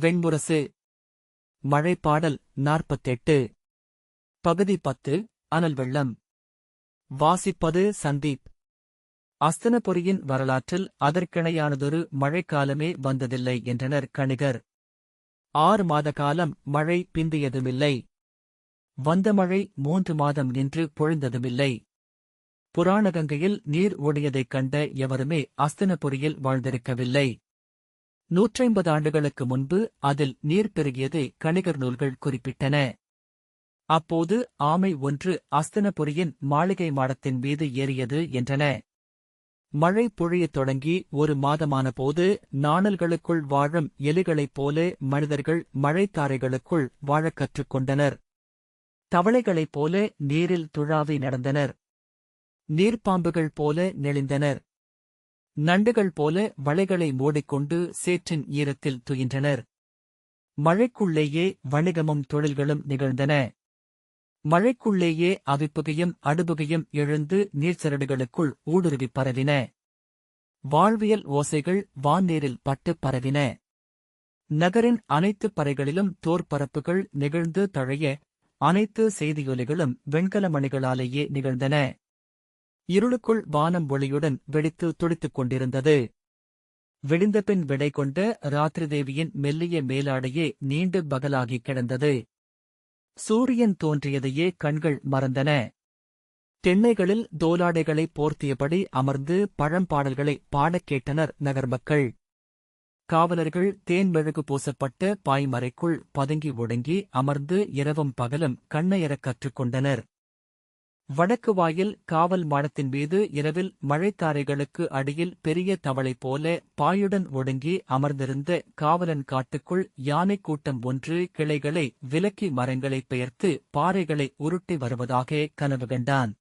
வெண்புரசு. மழைப்பாடல் நாற்பத்தெட்டு. பகுதி பத்து அனல் வெள்ளம். வாசிப்பது சந்தீப். அஸ்தனபுரியின் வரலாற்றில் அதற்கிணையானதொரு மழைக்காலமே வந்ததில்லை என்றனர் கணிகர். ஆறு மாத காலம் மழை பிந்தியதுமில்லை. வந்த மழை மூன்று மாதம் நின்று பொழிந்ததுமில்லை. புராணகங்கையில் நீர் ஓடியதைக் கண்ட எவருமே அஸ்தனபுரியில் வாழ்ந்திருக்கவில்லை. நூற்றைம்பது ஆண்டுகளுக்கு முன்பு அதில் நீர் பெருகியதை கணிகர் நூல்கள் குறிப்பிட்டன. அப்போது ஆமை ஒன்று அஸ்தனபுரியின் மாளிகை மாடத்தின் மீது ஏறியது என்றன. மழை பொழியத் தொடங்கி ஒரு மாதமான போது நாணல்களுக்குள் வாழும் எலிகளைப் போல மனிதர்கள் மழைத்தாரைகளுக்குள் வாழக் கற்றுக்கொண்டனர். தவளைகளைப் போல நீரில் துழாவி நடந்தனர். நீர்ப்பாம்புகள் போல நெளிந்தனர். நண்டுகள் போல வளைகளை மூடிக்கொண்டு சேற்றின் ஈரத்தில் துயின்றனர். மழைக்குள்ளேயே வணிகமும் தொழில்களும் நிகழ்ந்தன. மழைக்குள்ளேயே அவிப்புகையும் அடுபுகையும் எழுந்து நீர்ச்சரடுகளுக்குள் ஊடுருவி பரவின. வாழ்வியல் ஓசைகள் வான்நீரில் பட்டு பரவின. நகரின் அனைத்து பறைகளிலும் தோற்பரப்புகள் நிகழ்ந்து தழைய அனைத்து செய்தியொலிகளும் வெண்கல மணிகளாலேயே நிகழ்ந்தன. இருளுக்குள் வானம் ஒளியுடன் வெடித்து துடித்துக் கொண்டிருந்தது. விடிந்தபின் விடை கொண்ட ராத்திரி தேவியின் மெல்லிய மேலாடையே நீண்டு பகலாகிக் கிடந்தது. சூரியன் தோன்றியதையே கண்கள் மறந்தன. தென்னைகளில் தோலாடைகளை போர்த்தியபடி அமர்ந்து பழம்பாடல்களை பாடக் கேட்டனர் நகர்மக்கள். காவலர்கள் தேன் மெழுகு பூசப்பட்ட பாய்மறைக்குள் பதுங்கி ஒடுங்கி அமர்ந்து இரவும் பகலும் கண்ணையறக் கற்றுக்கொண்டனர் வடக்கு வாயில் காவல் மாடத்தின் மீது இரவில் மழைத்தாரைகளுக்கு அடியில் பெரிய தவளை போல பாயுடன் ஒடுங்கி அமர்ந்திருந்த காவலன் காட்டுக்குள் யானைக் கூட்டம் ஒன்று கிளைகளை விலக்கி மரங்களைப் பெயர்த்து பாறைகளை உருட்டி வருவதாக கனவு கண்டான்.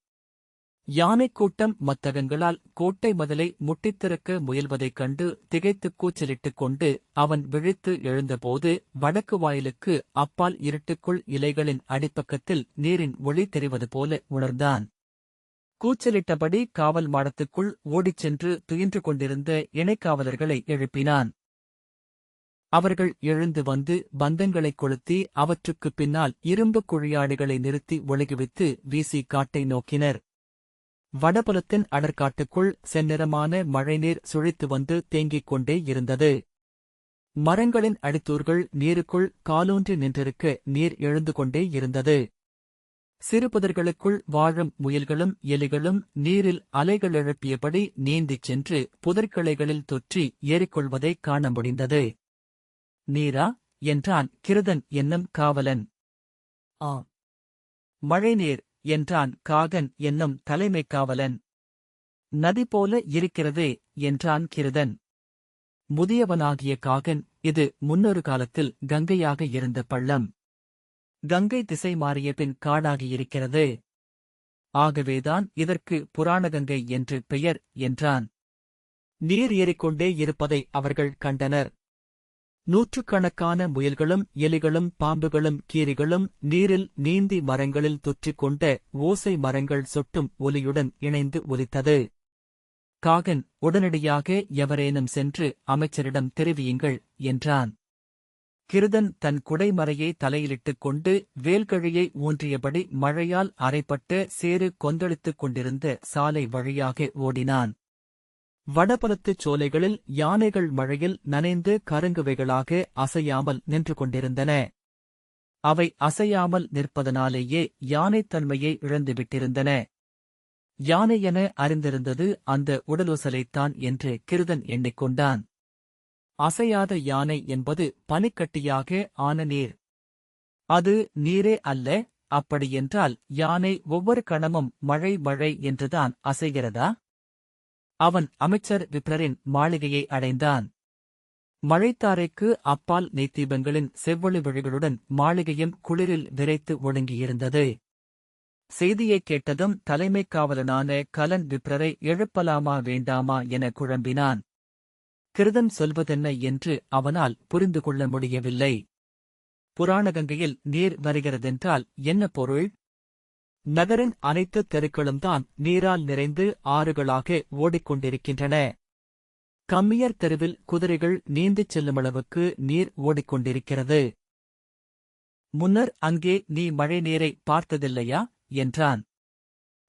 யானைக் கூட்டம் மத்தகங்களால் கோட்டை மதலை முட்டித்திறக்க முயல்வதைக் கண்டு திகைத்துக் கூச்சலிட்டுக் கொண்டு அவன் விழித்து எழுந்தபோது வடக்கு வாயிலுக்கு அப்பால் இருட்டுக்குள் இலைகளின் அடிப்பக்கத்தில் நீரின் ஒளி தெரிவது போல உணர்ந்தான். கூச்சலிட்டபடி காவல் மாடத்துக்குள் ஓடிச் சென்று துயின்று கொண்டிருந்த இணைக்காவலர்களை எழுப்பினான். அவர்கள் எழுந்து வந்து பந்தங்களைக் கொளுத்தி அவற்றுக்குப் பின்னால் இரும்புக் குழியாடுகளை நிறுத்தி ஒழுகிவித்து வீசி காட்டை நோக்கினர். வடபுலத்தின் அடற்காட்டுக்குள் செந்நிறமான மழைநீர் சுழித்து வந்து தேங்கிக் கொண்டே இருந்தது. மரங்களின் அடித்தூர்கள் நீருக்குள் காலூன்றி நின்றிருக்க நீர் எழுந்து கொண்டே இருந்தது. சிறுபுதர்களுக்குள் வாழும் முயல்களும் எலிகளும் நீரில் அலைகள் எழுப்பியபடி நீந்திச் சென்று புதர்கிளைகளில் தொற்றி ஏறிக்கொள்வதைக் காண முடிந்தது. நீரா? என்றான் கிருதன் என்னும் காவலன். ஆ மழைநீர் என்றான் காகன் என்னும் தலைமைக் காவலன் நதி போல இருக்கிறதே என்றான் கிருதன். முதியவனாகிய காகன் இது முன்னொரு காலத்தில் கங்கையாக இருந்த பள்ளம். கங்கை திசை மாறிய பின் காடாகியிருக்கிறது ஆகவேதான் இதற்கு புராணகங்கை என்று பெயர் என்றான். நீர் ஏறிக்கொண்டே இருப்பதை அவர்கள் கண்டனர். நூற்றுக்கணக்கான முயல்களும் எலிகளும் பாம்புகளும் கீரிகளும் நீரில் நீந்தி மரங்களில் தொற்றிக் கொண்ட ஓசை மரங்கள் சொட்டும் ஒலியுடன் இணைந்து ஒலித்தது. காகன் உடனடியாக எவரேனும் சென்று அமைச்சரிடம் தெரிவியுங்கள் என்றான். கிருதன் தன் குடைமறையை தலையிலிட்டுக் கொண்டு வேல்கழியை ஊன்றியபடி மழையால் அரைப்பட்டு சேறு கொந்தளித்துக் கொண்டிருந்த சாலை வழியாக ஓடினான். வடபலத்துச் சோலைகளில் யானைகள் மழையில் நனைந்து கருங்குவைகளாக அசையாமல் நின்று கொண்டிருந்தன. அவை அசையாமல் நிற்பதனாலேயே யானைத் தன்மையை இழந்துவிட்டிருந்தன. யானை என அறிந்திருந்தது அந்த உடலோசலைத்தான் என்று கிருதன் எண்ணிக்கொண்டான். அசையாத யானை என்பது பனிக்கட்டியாக ஆன நீர். அது நீரே அல்ல அப்படியென்றால் யானை ஒவ்வொரு கணமும் மழை மழை என்றுதான் அசைகிறதா? அவன் அமைச்சர் விப்ரரின் மாளிகையை அடைந்தான். மழைத்தாரைக்கு அப்பால் நெய்த்தீபங்களின் செவ்வொளி விழிகளுடன் மாளிகையும் குளிரில் விரைத்து ஒழுங்கியிருந்தது செய்தியைக் கேட்டதும் தலைமைக் காவலனான கலன் விப்ரரை எழுப்பலாமா வேண்டாமா என குழம்பினான். கிருதம் சொல்வதென்ன என்று அவனால் புரிந்து கொள்ள முடியவில்லை. புராணகங்கையில் நீர் வருகிறதென்றால் என்ன பொருள்? நகரின் அனைத்து தெருக்களும் தான் நீரால் நிறைந்து ஆறுகளாக ஓடிக்கொண்டிருக்கின்றன. கம்மியர் தெருவில் குதிரைகள் நீந்திச் செல்லுமளவுக்கு நீர் ஓடிக்கொண்டிருக்கிறது. முன்னர் அங்கே நீ மழை நீரை பார்த்ததில்லையா? என்றான்.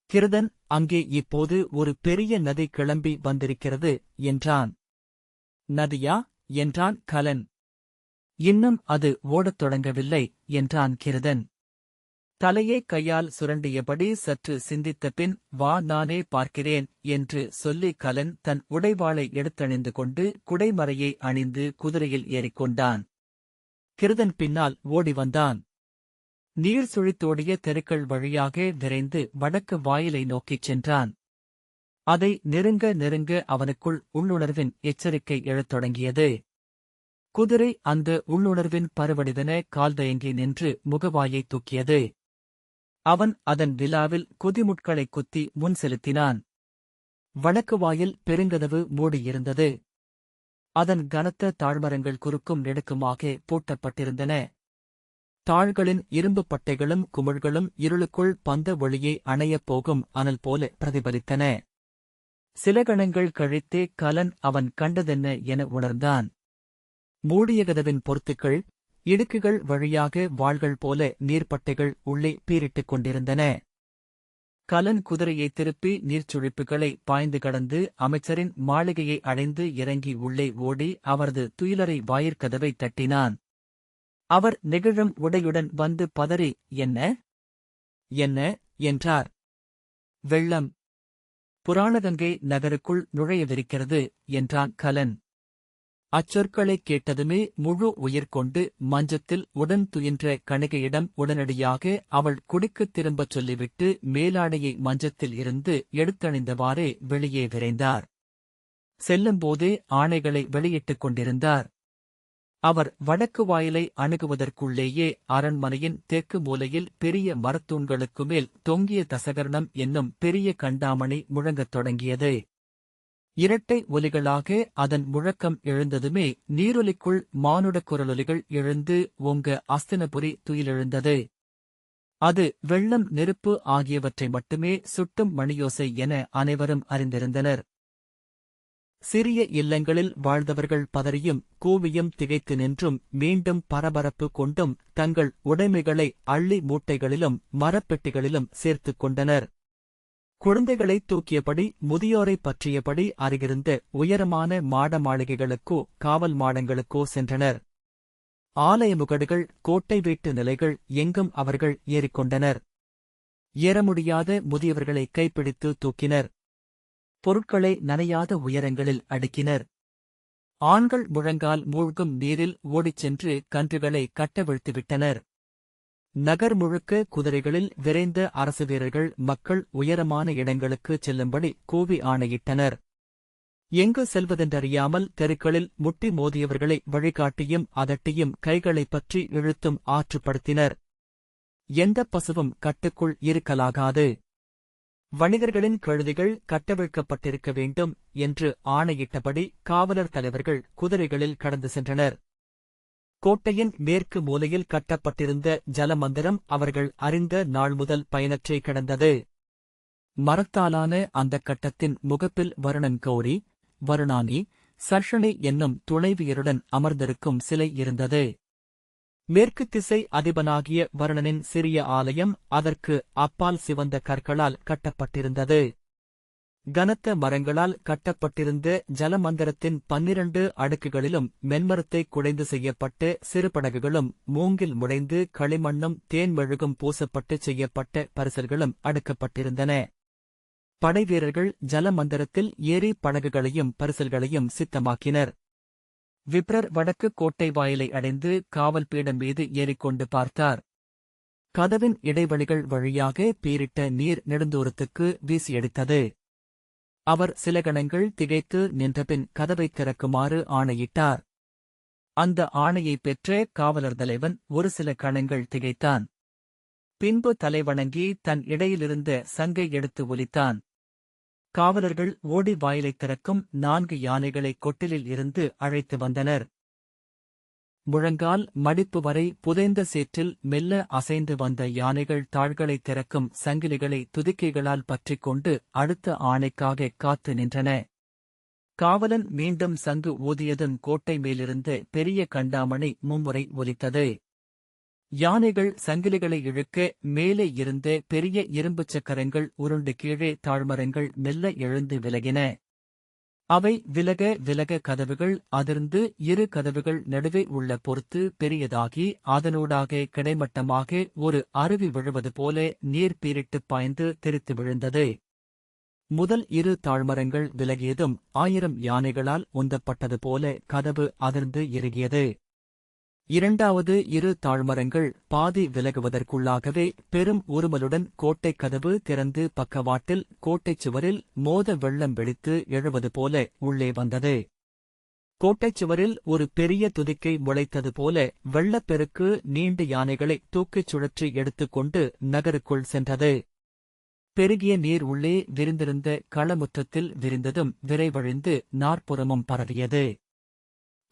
கிருதன் அங்கே இப்போது ஒரு பெரிய நதி கிளம்பி வந்திருக்கிறது என்றான். நதியா? என்றான் கலன். இன்னும் அது ஓடத் தொடங்கவில்லை என்றான் கிருதன். தலையை கையால் சுரண்டியபடி சற்று சிந்தித்த பின் வா நானே பார்க்கிறேன் என்று சொல்லி கலன் தன் உடைவாளை எடுத்தணிந்து கொண்டு குடைமறையை அணிந்து குதிரையில் ஏறிக்கொண்டான். கிருதன் பின்னால் ஓடி வந்தான். நீர் சுழித்தோடிய தெருக்கள் வழியாக விரைந்து வடக்கு வாயிலை நோக்கிச் சென்றான். அதை நெருங்க நெருங்க அவனுக்குள் உள்ளுணர்வின் எச்சரிக்கை எழத் தொடங்கியது. குதிரை அந்த உள்ளுணர்வின் பருவடிதன கால்தயங்கி நின்று முகவாயை தூக்கியது. அவன் அதன் விழாவில் குதிமுட்களை குத்தி முன் செலுத்தினான். வடக்கு வாயில் பெருங்கதவு மூடியிருந்தது. அதன் கனத்த தாழ்மரங்கள் குறுக்கும் நெடுக்குமாக பூட்டப்பட்டிருந்தன. தாள்களின் இரும்புப் பட்டைகளும் குமிழ்களும் இருளுக்குள் பந்த ஒளியை அணையப் போகும் அனல் போல பிரதிபலித்தன. சில கணங்கள் கழித்தே கலன் அவன் கண்டதென்ன என உணர்ந்தான். மூடிய கதவின் பொருத்துக்கள் இடுக்குகள் வழியாக வாள்கள் போல நீர்ப்பட்டைகள் உள்ளே பீரிட்டுக் கொண்டிருந்தன. கலன் குதிரையை திருப்பி நீர்ச்சுழிப்புகளை பாய்ந்து கடந்து அமைச்சரின் மாளிகையை அடைந்து இறங்கி உள்ளே ஓடி அவரது துயிலரை வாயிற்கதவை தட்டினான். அவர் நெகிழும் உடையுடன் வந்து பதறி என்ன? என்ன? என்றார். வெள்ளம். புராணகங்கை நகருக்குள் நுழையவிருக்கிறது என்றான் கலன். அச்சொற்களைக் கேட்டதுமே முழு உயிர் கொண்டு மஞ்சத்தில் உடன் துயின்ற கணிகையிடம் உடனடியாக அவள் குடிக்குத் திரும்பச் சொல்லிவிட்டு மேலாடையை மஞ்சத்தில் இருந்து எடுத்தணிந்தவாறே வெளியே விரைந்தார். செல்லும்போதே ஆணைகளை வெளியிட்டுக் கொண்டிருந்தார். அவர் வடக்கு வாயிலை அணுகுவதற்குள்ளேயே அரண்மனையின் தெற்கு மூலையில் பெரிய மரத்தூண்களுக்கு மேல் தொங்கிய தசகரணம் என்னும் பெரிய கண்டாமணி முழங்கத் தொடங்கியது. இரட்டை ஒலிகளாக அதன் முழக்கம் எழுந்ததுமே நீரொலிக்குள் மானுடக் குரலொலிகள் எழுந்து ஓங்க அஸ்தினபுரி துயிலெழுந்தது. அது வெள்ளம் நெருப்பு ஆகியவற்றை மட்டுமே சுட்டும் மணியோசை என அனைவரும் அறிந்திருந்தனர். சிறிய இல்லங்களில் வாழ்ந்தவர்கள் பதறியும் கூவியும் திகைத்து நின்றும் மீண்டும் பரபரப்பு கொண்டும் தங்கள் உடைமைகளை அள்ளி மூட்டைகளிலும் மரப்பெட்டிகளிலும் சேர்த்துக் கொண்டனர். குழந்தைகளை தூக்கியபடி முதியோரைப் பற்றியபடி அருகிருந்த உயரமான மாட மாளிகைகளுக்கோ காவல் மாடங்களுக்கோ சென்றனர். ஆலய முகடுகள் கோட்டை வீட்டு நிலைகள் எங்கும் அவர்கள் ஏறிக்கொண்டனர். ஏற முடியாத முதியவர்களை கைப்பிடித்து தூக்கினர். பொருட்களை நனையாத உயரங்களில் அடுக்கினர். ஆண்கள் முழங்கால் மூழ்கும் நீரில் ஓடிச் சென்று கன்றுகளை கட்டவிழ்த்துவிட்டனர் நகர் முழுக்க குதிரைகளில் விரைந்த அரசு வீரர்கள் மக்கள் உயரமான இடங்களுக்கு செல்லும்படி கூவி ஆணையிட்டனர். எங்கு செல்வதென்றறியாமல் தெருக்களில் முட்டி மோதியவர்களை வழிகாட்டியும் அதட்டியும் கைகளைப் பற்றி இழுத்தும் ஆற்றுப்படுத்தினர். எந்தப் பசுவும் கட்டுக்குள் இருக்கலாகாது. வணிகர்களின் கழுதிகள் கட்டவிழ்க்கப்பட்டிருக்க வேண்டும் என்று ஆணையிட்டபடி காவலர் தலைவர்கள் குதிரைகளில் கடந்து சென்றனர். கோட்டையின் மேற்கு மூலையில் கட்டப்பட்டிருந்த ஜலமந்திரம் அவர்கள் அறிந்த நாள் முதல் பயனற்றே கிடந்தது. மரத்தாலான அந்தக் கட்டத்தின் முகப்பில் வருணன் கௌரி வருணானி சர்ஷனி என்னும் துணைவியருடன் அமர்ந்திருக்கும் சிலை இருந்தது. மேற்கு திசை அதிபனாகிய வருணனின் சிறிய ஆலயம் அதற்கு அப்பால் சிவந்த கற்களால் கட்டப்பட்டிருந்தது. கனத்த மரங்களால் கட்டப்பட்டிருந்த ஜலமந்திரத்தின் பன்னிரண்டு அடுக்குகளிலும் மென்மரத்தை குடைந்து செய்யப்பட்ட சிறுபடகுகளும் மூங்கில் முடைந்து களிமண்ணும் தேன் மெழுகும் பூசப்பட்டு செய்யப்பட்ட பரிசல்களும் அடுக்கப்பட்டிருந்தன. படைவீரர்கள் ஜலமந்திரத்தில் ஏரி படகுகளையும் பரிசல்களையும் சித்தமாக்கினர். விப்ரர் வடக்கு கோட்டை வாயிலை அடைந்து காவல் பீடம் மீது ஏறிக்கொண்டு பார்த்தார். கதவின் இடைவெளிகள் வழியாக பீரிட்ட நீர் நெடுந்தூரத்துக்கு வீசியடித்தது. அவர் சில கணங்கள் திகைத்து நின்றபின் கதவைத் திறக்குமாறு ஆணையிட்டார். அந்த ஆணையைப் பெற்ற காவலர் தலைவன் ஒரு சில கணங்கள் திகைத்தான். பின்பு தலைவணங்கி தன் இடையிலிருந்த சங்கை எடுத்து ஒலித்தான். காவலர்கள் ஓடி வாயிலைத் திறக்கும் நான்கு யானைகளை கொட்டிலில் இருந்து அழைத்து வந்தனர். முழங்கால் மடிப்பு வரை புதைந்த சேற்றில் மெல்ல அசைந்து வந்த யானைகள் தாள்களை திறக்கும் சங்கிலிகளை துதிக்கைகளால் பற்றிக்கொண்டு அடுத்த ஆணைக்காக காத்து நின்றன. காவலன் மீண்டும் சங்கு ஊதியதும் கோட்டை மேலிருந்து பெரிய கண்டாமணி மும்முறை ஒலித்தது. யானைகள் சங்கிலிகளை இழுக்க மேலே இருந்த பெரிய இரும்புச் சக்கரங்கள் உருண்டு கீழே தாழ்மரங்கள் மெல்ல எழுந்து விலகின. அவை விலக விலக கதவுகள் அதிர்ந்து இரு கதவுகள் நடுவே உள்ள பொறுத்து பெரியதாகி அதனூடாக கிடைமட்டமாக ஒரு அருவி விழுவது போல நீர் பீரிட்டுப் பாய்ந்து தெரித்து விழுந்தது. முதல் இரு தாழ்மரங்கள் விலகியதும் ஆயிரம் யானைகளால் உந்தப்பட்டது போல கதவு அதிர்ந்து இறுகியது. இரண்டாவது இரு தாழ்மரங்கள் பாதி விலகுவதற்குள்ளாகவே பெரும் உருமலுடன் கோட்டைக் கதவு திறந்து பக்கவாட்டில் கோட்டைச் சுவரில் மோத வெள்ளம் வெடித்து எழுவது போல உள்ளே வந்தது. கோட்டைச் சுவரில் ஒரு பெரிய துதிக்கை முளைத்தது போல வெள்ளப்பெருக்கு நீண்ட யானைகளை தூக்கிச் சுழற்றி எடுத்துக்கொண்டு நகருக்குள் சென்றது. பெருகிய நீர் உள்ளே விரிந்திருந்த களமுற்றத்தில் விரிந்ததும் விரைவழிந்து நாற்புறமும் பரவியது.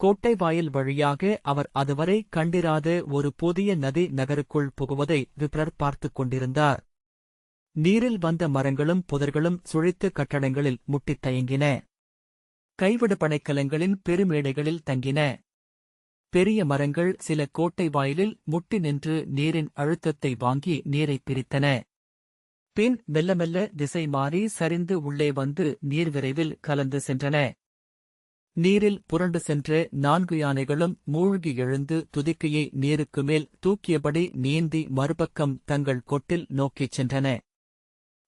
கோட்டை வாயில் வழியாக அவர் அதுவரை கண்டிராத ஒரு புதிய நதி நகருக்குள் புகுவதை விப்ரர் பார்த்துக் கொண்டிருந்தார். நீரில் வந்த மரங்களும் புதர்களும் சுழித்து கட்டடங்களில் முட்டித் தயங்கின. கைவிட பனைக்கலங்களின் பெருமேடைகளில் தங்கின. பெரிய மரங்கள் சில கோட்டை வாயிலில் முட்டி நின்று நீரின் அழுத்தத்தை வாங்கி நீரை பிரித்தன. பின் மெல்ல மெல்ல திசை மாறி சரிந்து உள்ளே வந்து நீர் விரைவில் கலந்து சென்றன. நீரில் புரண்டு சென்ற நான்கு யானைகளும் மூழ்கி எழுந்து துதிக்கையை நீருக்கு மேல் தூக்கியபடி நீந்தி மறுபக்கம் தங்கள் கொட்டில் நோக்கிச் சென்றன.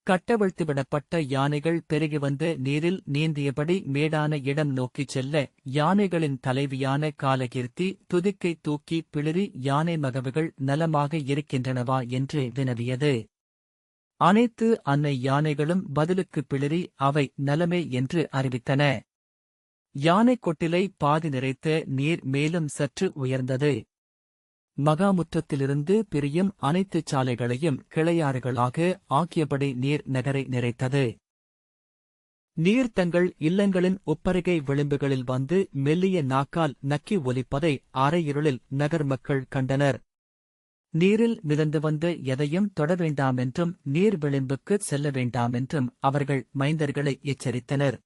கட்டவிழ்த்துவிடப்பட்ட யானைகள் பெருகி வந்த நீரில் நீந்தியபடி மேடான இடம் நோக்கிச் செல்ல யானைகளின் தலைவியான காலகீர்த்தி துதிக்கை தூக்கி பிளிரி யானை மகவுகள் நலமாக இருக்கின்றனவா என்று வினவியது. அனைத்து அன்னை யானைகளும் பதிலுக்கு பிளிரி அவை நலமே என்று அறிவித்தன. யானைக் கொட்டிலை பாதி நிறைத்த நீர் மேலும் சற்று உயர்ந்தது. மகாமுற்றத்திலிருந்து பிரியும் அனைத்து சாலைகளையும் கிளையாறுகளாக ஆக்கியபடி நீர் நகரை நிறைத்தது. நீர் தங்கள் இல்லங்களின் ஒப்பருகை விளிம்புகளில் வந்து மெல்லிய நாக்கால் நக்கி ஒலிப்பதை அரையிருளில் நகர் மக்கள் கண்டனர். நீரில் மிதந்து வந்து எதையும் தொட வேண்டாமென்றும் நீர் விளிம்புக்கு செல்ல வேண்டாமென்றும் அவர்கள் மைந்தர்களை எச்சரித்தனர்.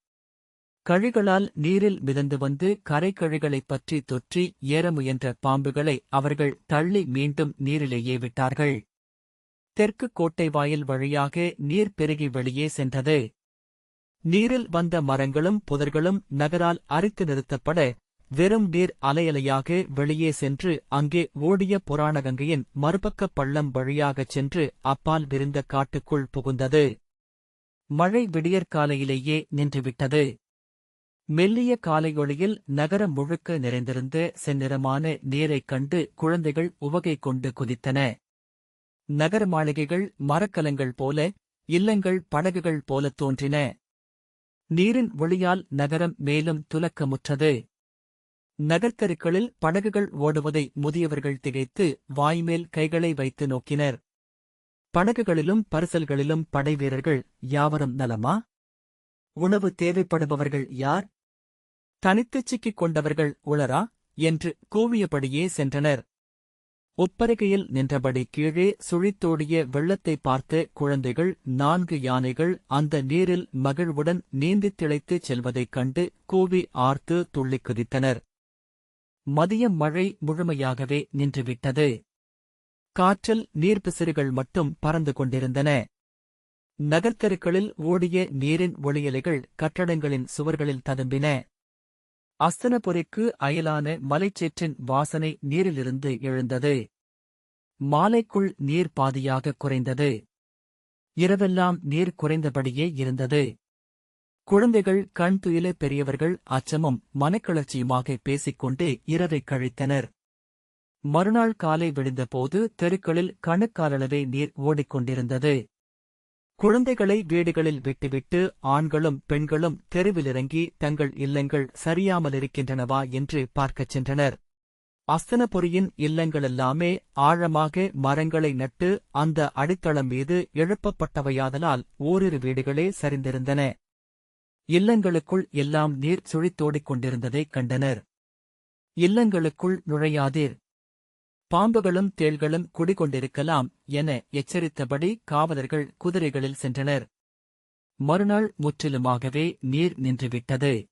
கழிகளால் நீரில் மிதந்து வந்து கரைக்கழிகளைப் பற்றி தொற்றி ஏற முயன்ற பாம்புகளை அவர்கள் தள்ளி மீண்டும் நீரிலேயே விட்டார்கள். தெற்கு கோட்டை வாயில் வழியாக நீர் பெருகி வெளியே சென்றது. நீரில் வந்த மரங்களும் புதர்களும் நகரால் அரித்து நிறுத்தப்பட வெறும் நீர் அலையலையாக வெளியே சென்று அங்கே ஓடிய புராணகங்கையின் மறுபக்க பள்ளம் வழியாகச் சென்று அப்பால் விரிந்த காட்டுக்குள் புகுந்தது. மழை விடியற்காலையிலேயே நின்றுவிட்டது. மெல்லிய காலையொளியில் நகரம் முழுக்க நிறைந்திருந்த செந்நிறமான நீரைக் கண்டு குழந்தைகள் உவகை கொண்டு குதித்தன. நகர மாளிகைகள் மரக்கலங்கள் போல இல்லங்கள் படகுகள் போலத் தோன்றின. நீரின் ஒளியால் நகரம் மேலும் துலக்கமுற்றது. நகர்த்தருக்களில் படகுகள் ஓடுவதை முதியவர்கள் திகைத்து வாய்மேல் கைகளை வைத்து நோக்கினர். படகுகளிலும் பரிசல்களிலும் படைவீரர்கள் யாவரும் நலமா? உணவு தேவைப்படுபவர்கள் யார்? தனித்துச் சிக்கிக் கொண்டவர்கள் உளரா? என்று கூவியபடியே சென்றனர். உப்பருகையில் நின்றபடி கீழே சுழித்தோடிய வெள்ளத்தை பார்த்த குழந்தைகள் நான்கு யானைகள் அந்த நீரில் மகிழ்வுடன் நீந்தித் திளைத்துச் செல்வதைக் கண்டு கூவி ஆர்த்து துள்ளிக் குதித்தனர். மதியம் மழை முழுமையாகவே நின்றுவிட்டது. காற்றில் நீர்ப்பிசிறுகள் மட்டும் பறந்து கொண்டிருந்தன. நகர்த்தெருக்களில் ஓடிய நீரின் ஒளியலைகள் கட்டடங்களின் சுவர்களில் ததும்பின. அஸ்தனபுரிக்கு அயலான மலைச்சேற்றின் வாசனை நீரிலிருந்து எழுந்தது. மாலைக்குள் நீர் பாதியாக குறைந்தது. இரவெல்லாம் நீர் குறைந்தபடியே இருந்தது. குழந்தைகள் கண் துயில பெரியவர்கள் அச்சமும் மனக்கிளர்ச்சியுமாக பேசிக்கொண்டு இரவைக் கழித்தனர். மறுநாள் காலை விழுந்தபோது தெருக்களில் கணுக்காலளவே நீர் ஓடிக்கொண்டிருந்தது. குழந்தைகளை வீடுகளில் விட்டுவிட்டு ஆண்களும் பெண்களும் தெருவிலிறங்கி தங்கள் இல்லங்கள் சரியாமலிருக்கின்றனவா என்று பார்க்கச் சென்றனர். அஸ்தனபுரியின் இல்லங்களெல்லாமே ஆழமாக மரங்களை நட்டு அந்த அடித்தளம் மீது எழுப்பப்பட்டவையாதலால் ஓரிரு வீடுகளே சரிந்திருந்தன. இல்லங்களுக்குள் எல்லாம் நீர் சுழித்தோடிக் கொண்டிருந்ததைக் கண்டனர். இல்லங்களுக்குள் நுழையாதீர். பாம்புகளும் தேள்களும் குடிகொண்டிருக்கலாம் என எச்சரித்தபடி காவலர்கள் குதிரைகளில் சென்றனர். மறுநாள் முற்றிலுமாகவே நீர் நின்றுவிட்டது.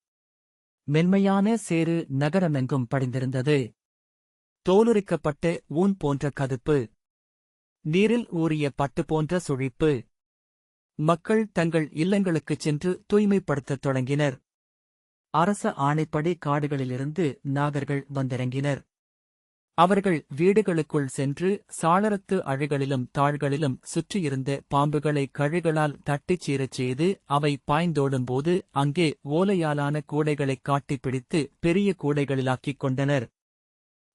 மென்மையான சேறு நகரமெங்கும் படிந்திருந்தது. தோலுரிக்கப்பட்ட ஊன் போன்ற கதுப்பு. நீரில் ஊறிய பட்டு போன்ற சுழிப்பு. மக்கள் தங்கள் இல்லங்களுக்குச் சென்று தூய்மைப்படுத்தத் தொடங்கினர். அரச ஆணைப்படி காடுகளிலிருந்து நாகர்கள் வந்திறங்கினர். அவர்கள் வீடுகளுக்குள் சென்று சாளரத்து அழிகளிலும் தாள்களிலும் சுற்றியிருந்த பாம்புகளை கழுகளால் தட்டிச் சீரச் செய்து அவை பாய்ந்தோடும்போது அங்கே ஓலையாலான கூடைகளைக் காட்டிப் பிடித்து பெரிய கூடைகளிலாக்கிக் கொண்டனர்.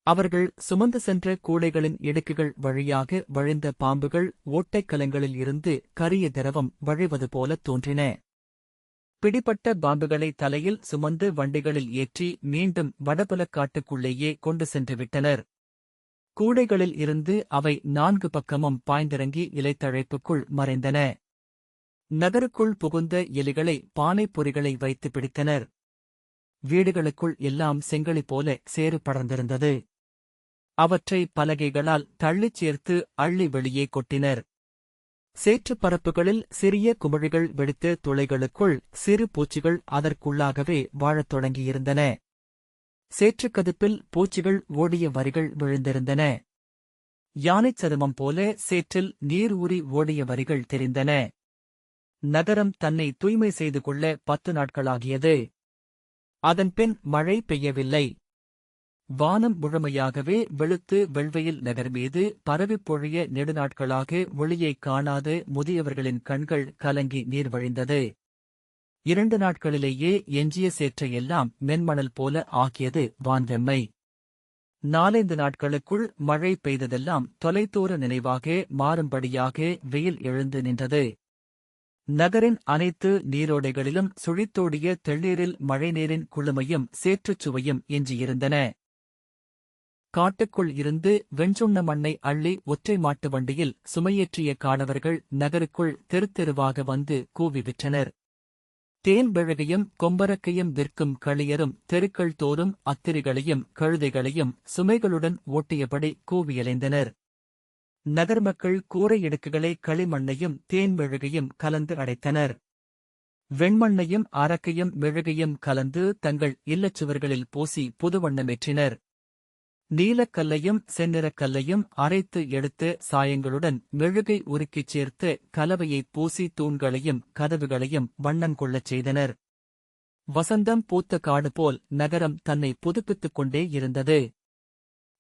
அவர்கள் சுமந்து சென்ற கூடைகளின் இடுக்குகள் வழியாக வழிந்த பாம்புகள் ஓட்டைக்கலங்களில் இருந்து கரிய திரவம் வழிவது போலத் தோன்றின. பிடிபட்ட பாம்புகளை தலையில் சுமந்து வண்டிகளில் ஏற்றி மீண்டும் வடபுலக்காட்டுக்குள்ளேயே கொண்டு சென்று விட்டனர். கூடைகளில் இருந்து அவை நான்கு பக்கமும் பாய்ந்திறங்கி இலைத்தழைப்புக்குள் மறைந்தன. நகருக்குள் புகுந்த எலிகளை பானைப் பொறிகளை வைத்து பிடித்தனர். வீடுகளுக்குள் எல்லாம் செங்கலி போல சேறு படர்ந்திருந்தது. அவற்றை பலகைகளால் தள்ளிச் சேர்த்து அள்ளி வெளியே கொட்டினர். சேற்றுப் பரப்புகளில் சிறிய குமிழிகள் வெடித்த துளைகளுக்குள் சிறு பூச்சிகள் அதற்குள்ளாகவே வாழத் தொடங்கியிருந்தன. சேற்றுக்கதுப்பில் பூச்சிகள் ஓடிய வரிகள் விழுந்திருந்தன. யானைச் சருமம் போல சேற்றில் நீர் ஊறி ஓடிய வரிகள் தெரிந்தன. நகரம் தன்னை தூய்மை செய்து கொள்ள பத்து நாட்களாகியது. அதன்பின் மழை பெய்யவில்லை. வானம் முழுமையாகவே வெளுத்து வெள்வையில் நகர் மீது பரவிப் பொழிய நெடுநாட்களாக ஒளியைக் காணாத முதியவர்களின் கண்கள் கலங்கி நீர் வழிந்தது. இரண்டு நாட்களிலேயே எஞ்சிய சேற்றை எல்லாம் மென்மணல் போல ஆக்கியது வான்வெம்மை. நாலைந்து நாட்களுக்குள் மழை பெய்ததெல்லாம் தொலைதூர நினைவாக மாறும்படியாக வெயில் எழுந்து நின்றது. நகரின் அனைத்து நீரோடைகளிலும் சுழித்தோடிய தெள்ளீரில் மழைநீரின் குளுமையும் சேற்றுச் சுவையும் எஞ்சியிருந்தன. காட்டுக்குள் இருந்து வெண்சுண்ண மண்ணை அள்ளி ஒற்றை மாட்டு வண்டியில் சுமையேற்றிய காணவர்கள் நகருக்குள் தெருத்தெருவாக வந்து கூவி விற்றனர் தேன் கொம்பரக்கையும் விற்கும் களியரும் தெருக்கள் தோறும் அத்திரிகளையும் கழுதைகளையும் சுமைகளுடன் ஓட்டியபடி கூவியலைந்தனர். நகர் மக்கள் கூரை இடுக்குகளை களிமண்ணையும் தேன் மெழுகையும் கலந்து அடைத்தனர். வெண்மண்ணையும் அரக்கையும் மெழுகையும் கலந்து தங்கள் இல்லச் சுவர்களில் பூசி புதுவண்ணமேற்றினர் நீலக்கல்லையும் செந்நிறக்கல்லையும் அரைத்து எடுத்து சாயங்களுடன் மெழுகை உருக்கிச் சேர்த்து கலவையைப் பூசி தூண்களையும் கதவுகளையும் வண்ணங்கொள்ளச் செய்தனர். வசந்தம் பூத்த காடு போல் நகரம் தன்னை புதுப்பித்துக் கொண்டே இருந்தது.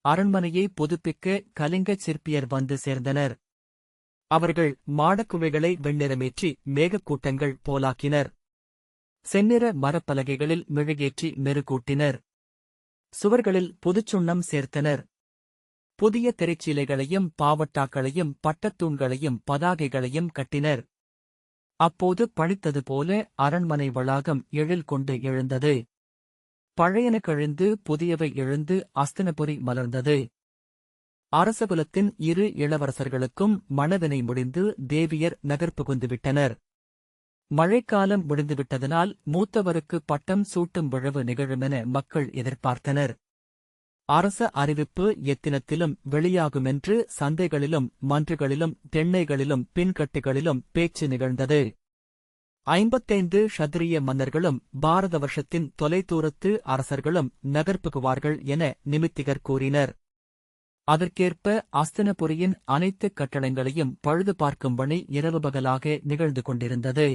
அரண்மனையை புதுப்பிக்க கலிங்கச் சிற்பியர் வந்து சேர்ந்தனர். அவர்கள் மாடக்குவைகளை வெண்ணிறமேற்றி மேகக்கூட்டங்கள் போலாக்கினர். செந்நிற மரப்பலகைகளில் மெழுகேற்றி மெருகூட்டினர். சுவர்களில் புதுச்சுண்ணம் சேர்த்தனர். புதிய திரைச்சீலைகளையும் பாவட்டாக்களையும் பட்டத்தூண்களையும் பதாகைகளையும் கட்டினர். அப்போது பழித்தது போல அரண்மனை வளாகம் எழில் கொண்டு எழுந்தது. பழையன கழிந்து புதியவை எழுந்து அஸ்தினபுரி மலர்ந்தது. அரசகுலத்தின் இரு இளவரசர்களுக்கும் மணவினை முடிந்து தேவியர் நகர் புகுந்துவிட்டனர் மழைக்காலம் முடிந்துவிட்டதனால் மூத்தவருக்கு பட்டம் சூட்டும் விழவு நிகழுமென மக்கள் எதிர்பார்த்தனர். அரச அறிவிப்பு எத்தினத்திலும் வெளியாகுமென்று சந்தைகளிலும் மன்றுகளிலும் தென்னைகளிலும் பின்கட்டுகளிலும் பேச்சு நிகழ்ந்தது. ஐம்பத்தைந்து ஷத்ரிய மன்னர்களும் பாரத வருஷத்தின் தொலைதூரத்து அரசர்களும் நகர்ப்புகுவார்கள் என நிமித்திகர் கூறினர். அதற்கேற்ப அஸ்தினபுரியின் அனைத்து கட்டடங்களையும் பழுது பார்க்கும் பணி இரவு பகலாக நிகழ்ந்து கொண்டிருந்தது.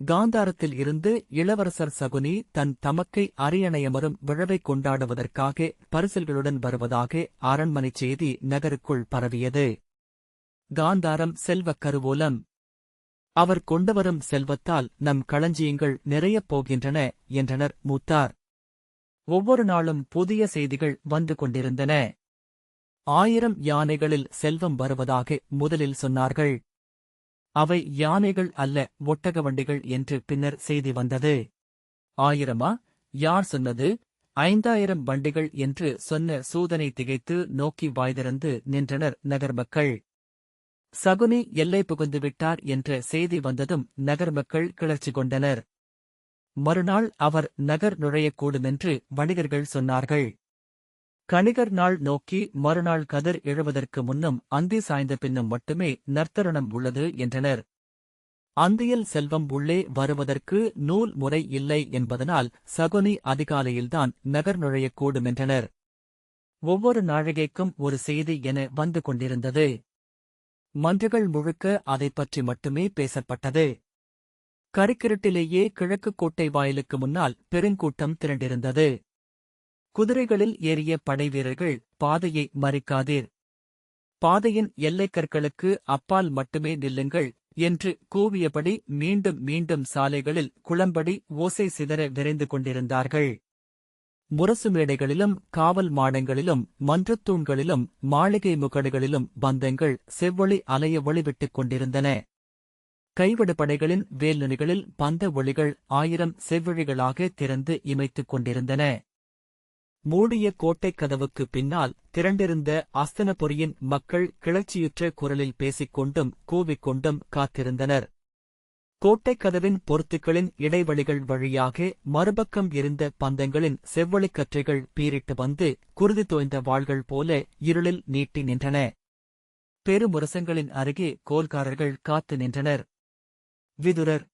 காந்தாரத்தில் இருந்து இளவரசர் சகுனி தன் தமக்கை அரியணையமரும் விழவைக் கொண்டாடுவதற்காக பரிசல்களுடன் வருவதாக அரண்மனைச் செய்தி நகருக்குள் பரவியது. காந்தாரம் செல்வக் கருவூலம். அவர் கொண்டுவரும் செல்வத்தால் நம் களஞ்சியங்கள் நிறையப் போகின்றன என்றனர் மூத்தார். ஒவ்வொரு நாளும் புதிய செய்திகள் வந்து கொண்டிருந்தன. ஆயிரம் யானைகளில் செல்வம் வருவதாக முதலில் சொன்னார்கள். அவை யானைகள் அல்ல ஒட்டக வண்டிகள் என்று பின்னர் செய்தி வந்தது. ஆயிரமா? யார் சொன்னது? ஐந்தாயிரம் வண்டிகள் என்று சொன்ன சூதனை திகைத்து நோக்கி வாய்திறந்து நின்றனர் நகர் மக்கள் சகுனி எல்லை புகுந்து விட்டார் என்ற செய்தி வந்ததும் நகர் மக்கள் கிளர்ச்சி கொண்டனர். மறுநாள் அவர் நகர் நுழையக்கூடுமென்று வணிகர்கள் சொன்னார்கள். கணிகர் நாள் நோக்கி மறுநாள் கதிர் எழுவதற்கு முன்னும் அந்தி சாய்ந்த பின்னும் மட்டுமே நர்த்தரணம் உள்ளது என்றனர். அந்தியில் செல்வம் உள்ளே வருவதற்கு நூல் முறை இல்லை என்பதனால் சகுனி அதிகாலையில்தான் நகர் நுழையக்கூடுமென்றனர் ஒவ்வொரு நாழிகைக்கும் ஒரு செய்தி என வந்து கொண்டிருந்தது. மன்றுகள் முழுக்க அதைப் பற்றி மட்டுமே பேசப்பட்டது. கருக்கிருட்டிலேயே கிழக்கு கோட்டை வாயிலுக்கு முன்னால் பெருங்கூட்டம் திரண்டிருந்தது. குதிரைகளில் ஏறிய படைவீரர்கள் பாதையை மறிக்காதீர். பாதையின் எல்லைக்கற்களுக்கு அப்பால் மட்டுமே நில்லுங்கள் என்று கூவியபடி மீண்டும் மீண்டும் சாலைகளில் குளம்படி ஓசை சிதற விரைந்து கொண்டிருந்தார்கள். முரசு மேடைகளிலும் காவல் மாடங்களிலும் மன்றத்தூண்களிலும் மாளிகை முகடுகளிலும் பந்தங்கள் செவ்வொளி அலைய ஒளிவிட்டுக் கொண்டிருந்தன. கைவிடு படைகளின் வேல்நுனிகளில் பந்த ஒளிகள் ஆயிரம் செவ்விழிகளாக திறந்து இமைத்துக் கொண்டிருந்தன. மூடிய கோட்டைக் கதவுக்கு பின்னால் திரண்டிருந்த அஸ்தனபுரியின் மக்கள் கிளர்ச்சியுற்ற குரலில் பேசிக்கொண்டும் கூவிக்கொண்டும் காத்திருந்தனர். கோட்டைக் கதவின் பொருத்துக்களின் இடைவெளிகள் வழியாக மறுபக்கம் இருந்த பந்தங்களின் செவ்வொளிக் கற்றைகள் பீரிட்டு வந்து குருதி தோய்ந்த வாள்கள் போல இருளில் நீட்டி நின்றன. பெருமுரசங்களின் அருகே கோல்காரர்கள் காத்து நின்றனர். விதுரர்!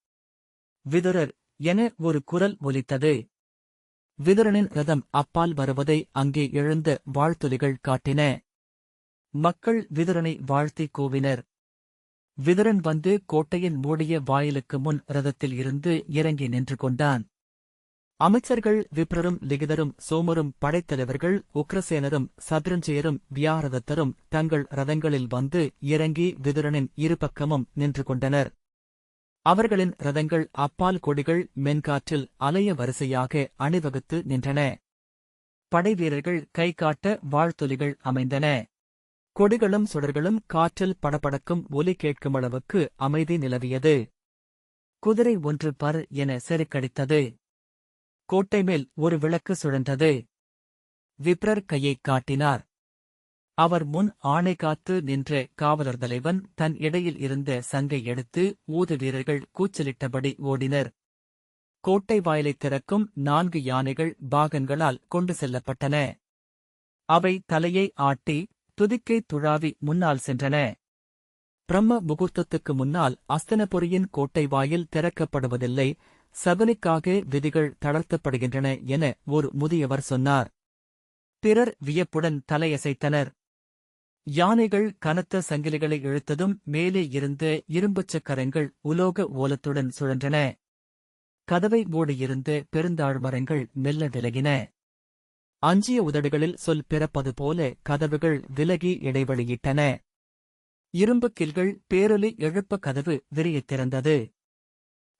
விதுரர்! என ஒரு குரல் ஒலித்தது. விதுரனின் ரதம் அப்பால் வருவதை அங்கே எழுந்த வாழ்த்துலிகள் காட்டின. மக்கள் விதுரனை வாழ்த்தி கூவினர். விதுரன் வந்து கோட்டையின் மூடிய வாயிலுக்கு முன் ரதத்தில் இருந்து இறங்கி நின்று கொண்டான். அமைச்சர்கள் விப்ரரும் லிகிதரும் சோமரும் படைத்தலைவர்கள் உக்ரசேனரும் சத்ரஞ்சயரும் வியாரதத்தரும் தங்கள் ரதங்களில் வந்து இறங்கி விதுரனின் இருபக்கமும் நின்று கொண்டனர். அவர்களின் ரதங்கள் அப்பால் கொடிகள் மென்காற்றில் அலைய வரிசையாக அணிவகுத்து நின்றன. படைவீரர்கள் கை காட்ட அமைந்தன. கொடிகளும் சுடர்களும் காற்றில் படபடக்கும் ஒலி கேட்கும் அளவுக்கு அமைதி நிலவியது. குதிரை ஒன்று பர் என செருக்கடித்தது. கோட்டை மேல் ஒரு விளக்கு சுழன்றது. விப்ரர் கையைக் காட்டினார். அவர் முன் ஆணை காத்து நின்ற காவலர் தலைவன் தன் இடையில் இருந்த சங்கை எடுத்து ஊது வீரர்கள் கூச்சலிட்டபடி ஓடினர். கோட்டை வாயிலைத் திறக்கும் நான்கு யானைகள் பாகன்களால் கொண்டு செல்லப்பட்டன. அவை தலையை ஆட்டி துதிக்கை துழாவி முன்னால் சென்றன. பிரம்ம முகூர்த்தத்துக்கு முன்னால் அஸ்தனபுரியின் கோட்டை வாயில் திறக்கப்படுவதில்லை சபனிக்காக விதிகள் தளர்த்தப்படுகின்றன என ஒரு முதியவர் சொன்னார். பிறர் வியப்புடன் தலையசைத்தனர். யானைகள் கனத்த சங்கிலிகளை இழுத்ததும் மேலே இருந்து இரும்புச் சக்கரங்கள் உலோக ஓலத்துடன் சுழன்றன. கதவை மூடியிருந்த பெருந்தாழ்மரங்கள் மெல்ல விலகின. அஞ்சிய உதடுகளில் சொல் பிறப்பது போல கதவுகள் விலகி இடைவெளியிட்டன. இரும்புக் கில்கள் பேரொலி எழுப்ப கதவு விரியத் திறந்தது.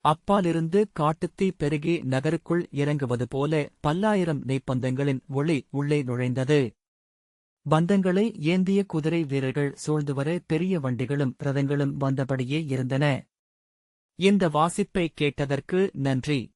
அப்பாலிருந்து காட்டுத்தீ பெருகி நகருக்குள் இறங்குவது போல பல்லாயிரம் நெய்ப்பந்தங்களின் ஒளி உள்ளே நுழைந்தது. பந்தங்களை ஏந்திய குதிரை வீரர்கள் சூழ்ந்து வர பெரிய வண்டிகளும் ரதங்களும் வந்தபடியே இருந்தன. இந்த வாசிப்பை கேட்டதற்கு நன்றி.